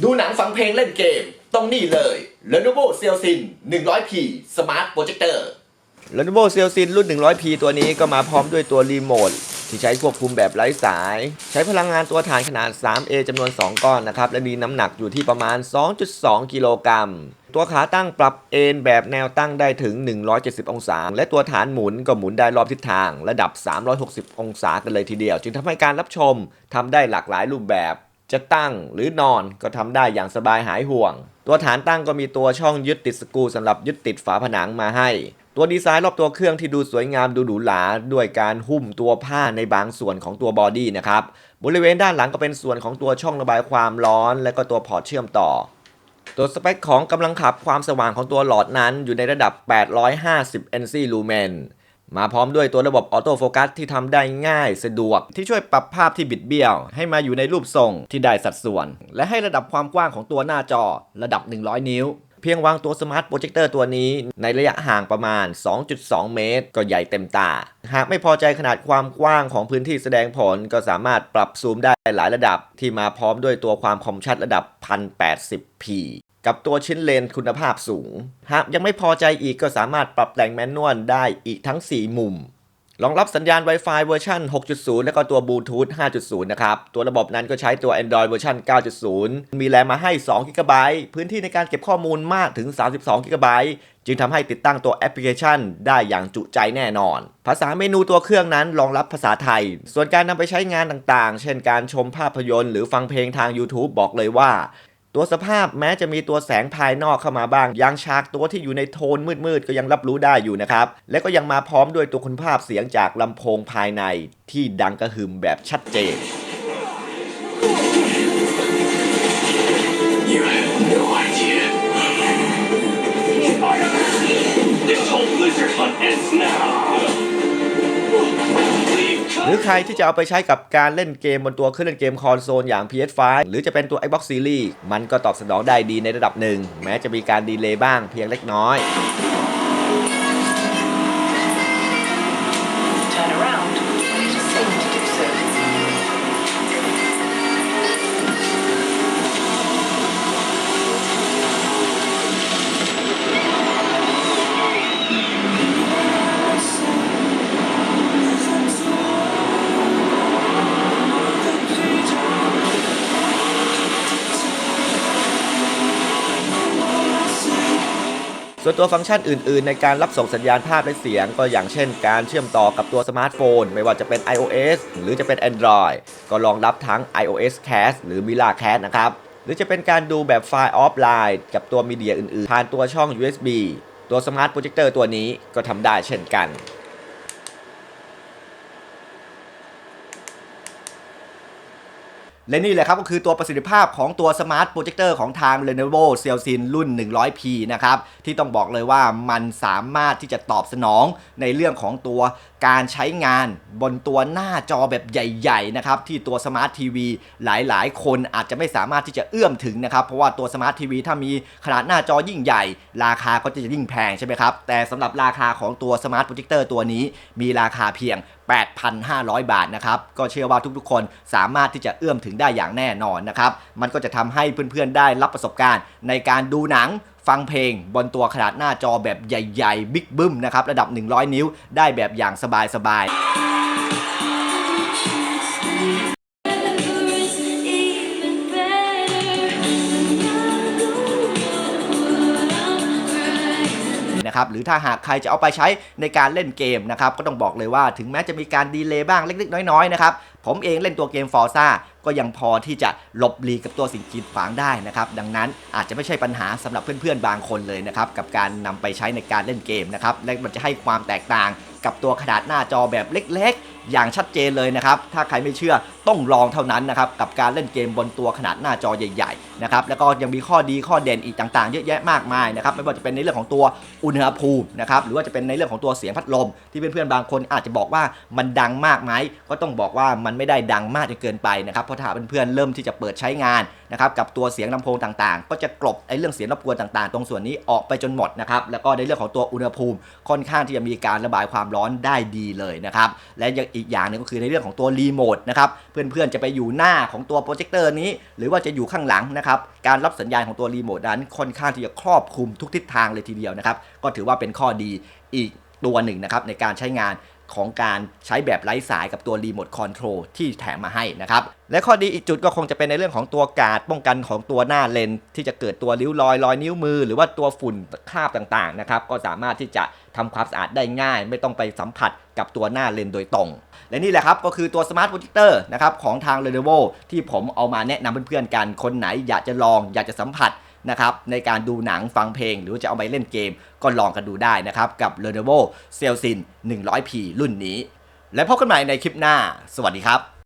ดูหนังฟังเพลงเล่นเกม ต้องนี่เลย Lenovo c e l s i n 100P Smart Projector Lenovo c e l s i n รุ่น 100P ตัวนี้ก็มาพร้อมด้วยตัวรีโมทที่ใช้ควบคุมแบบไร้สาย ใช้พลังงานตัวฐานขนาด 3A จำนวน 2 ก้อนนะครับ และมีน้ำหนักอยู่ที่ประมาณ 2.2 กิโลกรัม ตัวขาตั้งปรับเอนแบบแนวตั้งได้ถึง 170 องศา และตัวฐานหมุนก็หมุนได้รอบทิศทาง ระดับ 360 องศากันเลยทีเดียว จึงทำให้การรับชมทำได้หลากหลายรูปแบบ จะตั้งหรือนอนก็ทำได้อย่างสบายหายห่วง ตัวฐานตั้งก็มีตัวช่องยึดติดสกรูสำหรับยึดติดฝาผนังมาให้ ตัวดีไซน์รอบตัวเครื่องที่ดูสวยงามดูหรูหราด้วยการหุ้มตัวผ้าในบางส่วนของตัวบอดี้นะครับบริเวณด้านหลังก็เป็นส่วนของตัวช่องระบายความร้อน และก็ตัวพอร์ตเชื่อมต่อ ตัวสเปคของกำลังขับความสว่างของตัวหลอดนั้นอยู่ในระดับ 850 NC Lumen มาพร้อมด้วยตัวระบบออโต้โฟกัสที่ทำได้ง่ายสะดวก ที่ช่วยปรับภาพที่บิดเบี้ยว ให้มาอยู่ในรูปทรงที่ได้สัดส่วน และให้ระดับความกว้างของตัวหน้าจอระดับ 100 นิ้ว เพียงวางตัวสมาร์ทโปรเจคเตอร์ตัวนี้ ในระยะห่างประมาณ 2.2 เมตร ก็ใหญ่เต็มตา หากไม่พอใจขนาดความกว้างของพื้นที่แสดงผลก็สามารถปรับซูมได้หลายระดับที่มาพร้อมด้วยตัวความคมชัดระดับ 1080p กับตัวชิ้นเลนคุณภาพสูง หากยังไม่พอใจอีกก็สามารถปรับแต่งแมนนวลได้อีกทั้ง 4 มุมรองรับสัญญาณ Wi-Fi เวอร์ชัน6.0 และก็ตัว Bluetooth 5.0 นะครับ ตัวระบบนั้นก็ใช้ตัว Android เวอร์ชัน9.0 มีแรมมาให้2 g b พื้นที่ในการเก็บข้อมูลมากถึง 32 g b จึงทำให้ติดตั้งตัวแอปพลิเคชันได้อย่างจุใจแน่นอน ภาษาเมนูตัวเครื่องนั้นรองรับภาษาไทย ส่วนการนำไปใช้งานต่างๆ เช่นการชมภาพยนตร์หรือฟังเพลงทาง YouTube บอกเลยว่า ตัวสภาพแม้จะมีตัวแสงภายนอกเข้ามาบ้าง ยางฉากตัวที่อยู่ในโทนมืดๆ ก็ยังรับรู้ได้อยู่นะครับ และก็ยังมาพร้อมด้วยตัวคุณภาพเสียงจากลำโพงภายในที่ดังกระหึ่มแบบชัดเจน รือใครที่จะเอาไปใช้กับการเล่นเกมบนตัวเครื่องเล่นเกมคอนโซลอย่าง PS5 หรือจะเป็นตัว Xbox Series มันก็ตอบสนองได้ดีในระดับหนึ่ง แม้จะมีการดีเลย์บ้างเพียงเล็กน้อย ส่วนตัวฟังก์ชันอื่น ๆ ในการรับส่งสัญญาณภาพและเสียง ก็อย่างเช่นการเชื่อมต่อกับตัวสมาร์ทโฟน ไม่ว่าจะเป็น iOS หรือจะเป็น Android ก็รองรับทั้ง iOS Cast หรือ Mira Cast นะครับ หรือจะเป็นการดูแบบไฟล์ออฟไลน์กับตัวมีเดียอื่น ๆ ผ่านตัวช่อง USB ตัวสมาร์ทโปรเจคเตอร์ตัวนี้ก็ทำได้เช่นกัน และนี่แหละครับก็คือตัวประสิทธิภาพของตัวสมาร์ทโปรเจคเตอร์ของทาง Lenovo c e l s i n รุ่น 100P นะครับ ที่ต้องบอกเลยว่ามันสามารถที่จะตอบสนองในเรื่องของตัวการใช้งานบนตัวหน้าจอแบบใหญ่ๆนะครับที่ตัวสมาร์ททีวีหลายๆ คนอาจจะไม่สามารถที่จะเอื้อมถึงนะครับ เพราะว่าตัวสมาร์ททีวีถ้ามีขนาดหน้าจอยิ่งใหญ่ ราคาก็จะยิ่งแพงใช่ไหมครับ แต่สำหรับราคาของตัวสมาร์ทโปรเจคเตอร์ตัวนี้มีราคาเพียง8,500 บาทนะครับ ก็เชื่อว่าทุกๆ คนสามารถที่จะเอื้อมถึงได้อย่างแน่นอนนะครับ มันก็จะทำให้เพื่อนๆ ได้รับประสบการณ์ในการดูหนังฟังเพลงบนตัวขนาดหน้าจอแบบใหญ่ๆ บิ๊กบึ้มนะครับ ระดับ 100 นิ้วได้แบบอย่างสบายๆ นะครับหรือถ้าหากใครจะเอาไปใช้ในการเล่นเกมนะครับก็ต้องบอกเลยว่าถึงแม้จะมีการดีเลย์บ้างเล็กๆ น้อยๆนะครับผมเองเล่นตัวเกม Forza ก็ยังพอที่จะหลบหลีกกับตัวสิ่งกีดขวางได้นะครับดังนั้นอาจจะไม่ใช่ปัญหาสำหรับเพื่อนๆบางคนเลยนะครับกับการนำไปใช้ในการเล่นเกมนะครับและมันจะให้ความแตกต่างกับตัวขนาดหน้าจอแบบเล็กๆ อย่างชัดเจนเลยนะครับ ถ้าใครไม่เชื่อต้องลองเท่านั้นนะครับกับการเล่นเกมบนตัวขนาดหน้าจอใหญ่ๆนะครับแล้วก็ยังมีข้อดีข้อเด่นอีกต่างๆ เยอะแยะมากมายนะครับไม่ว่าจะเป็นในเรื่องของตัวอุณหภูมินะครับหรือว่าจะเป็นในเรื่องของตัวเสียงพัดลม ที่เพื่อนๆบางคนอาจจะบอกว่ามันดังมากไหมก็ต้องบอกว่ามันไม่ได้ดังมากจนเกินไปนะครับเพราะถ้าเพื่อนๆเริ่มที่จะเปิดใช้งานนะครับกับตัวเสียงลำโพงต่างๆ ก็จะกลบไอ้เรื่องเสียงรบกวนต่างๆ ตรงส่วนนี้ออกไปจนหมดนะครับแล้วก็ในเรื่องของตัวอุณหภูมิ ค่อนข้างที่จะมีการระบายความร้อนได้ดีเลยนะครับและยังอีกอย่างนึงก็คือในเรื่องของตัวรีโมทนะครับเพื่อนๆจะไปอยู่หน้าของตัวโปรเจคเตอร์นี้ หรือว่าจะอยู่ข้างหลังนะครับ การรับสัญญาณของตัวรีโมทนั้นค่อนข้างที่จะครอบคลุมทุกทิศทางเลยทีเดียวนะครับ ก็ถือว่าเป็นข้อดีอีกตัวหนึ่งนะครับในการใช้งาน ของการใช้แบบไร้สายกับตัวรีโมทคอนโทรลที่แถมมาให้นะครับ และข้อดีอีกจุดก็คงจะเป็นในเรื่องของตัวการ์ดป้องกันของตัวหน้าเลน ที่จะเกิดตัวริ้วรอยรอยนิ้วมือ หรือว่าตัวฝุ่นคราบต่างๆนะครับก็สามารถที่จะทำความสะอาดได้ง่าย ไม่ต้องไปสัมผัสกับตัวหน้าเลนโดยตรง และนี่แหละครับก็คือตัวสมาร์ทโปรเจคเตอร์นะครับของทาง Lenovo ที่ผมเอามาแนะนำเพื่อนๆกันคนไหนอยากจะลองอยากจะสัมผัส นะครับในการดูหนังฟังเพลง หรือจะเอาไปเล่นเกม ก็ลองกันดูได้นะครับ กับ Lenovo c e l s i n 100P รุ่นนี้ และพบกันใหม่ในคลิปหน้า สวัสดีครับ